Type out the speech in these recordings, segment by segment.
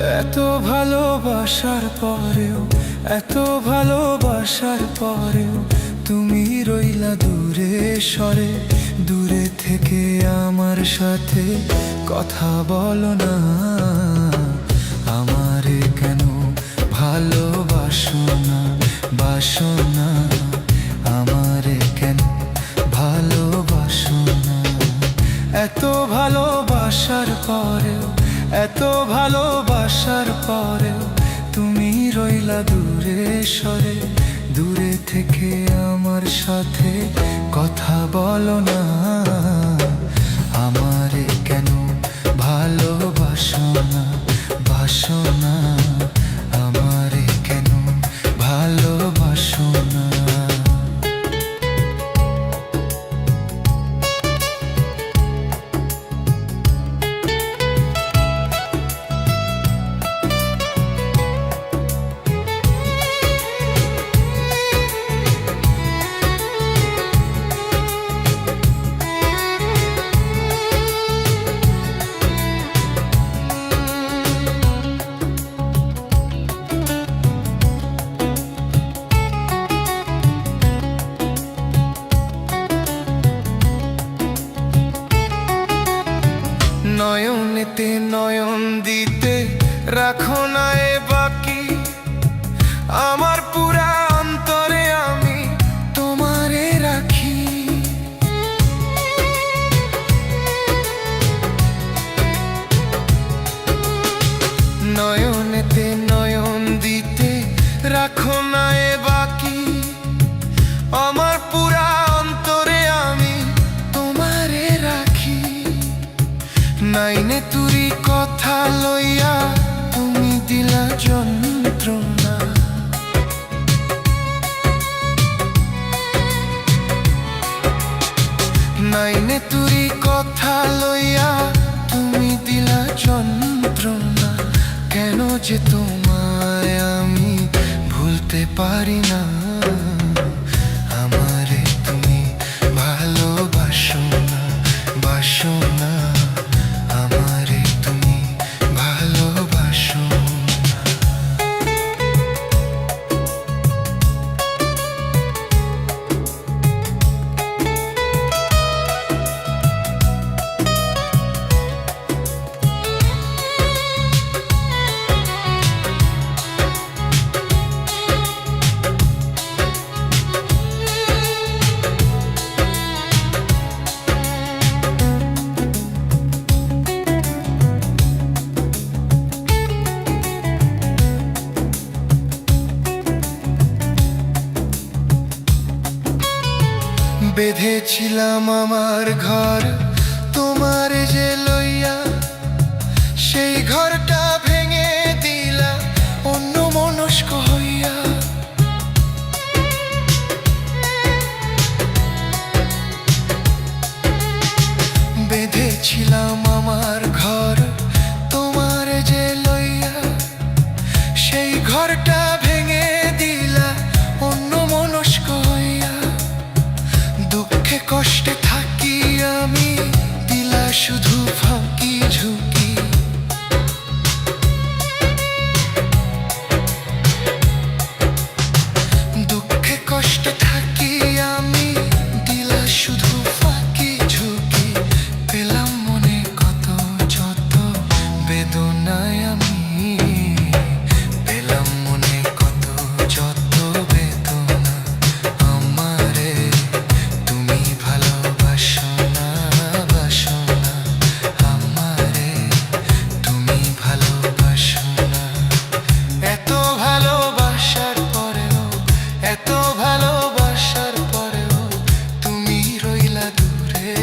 এত ভালোবাসার পরেও, এত ভালোবাসার পরেও তুমি রইলা দূরে সরে, দূরে থেকে আমার সাথে কথা বলো না। আমারে কেন ভালোবাসো না, বাসো না? আমারে কেন ভালোবাসো না? এত ভালোবাসার পরেও, এত ভালোবাসার পরেও তুমি রইলা দূরে সরে। দূরে থেকে আমার সাথে কথা বলো না। নয়নেতে নয়ন দিতে রাখো না এ বাকি। আমার পুরা যে তোমায় আমি ভুলতে পারি না। বেঁধেছিলাম আমার ঘর তোমার যে লইয়া সেই ঘরটা ভেঙে দিলা। অন্য মনস্ক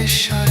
wish I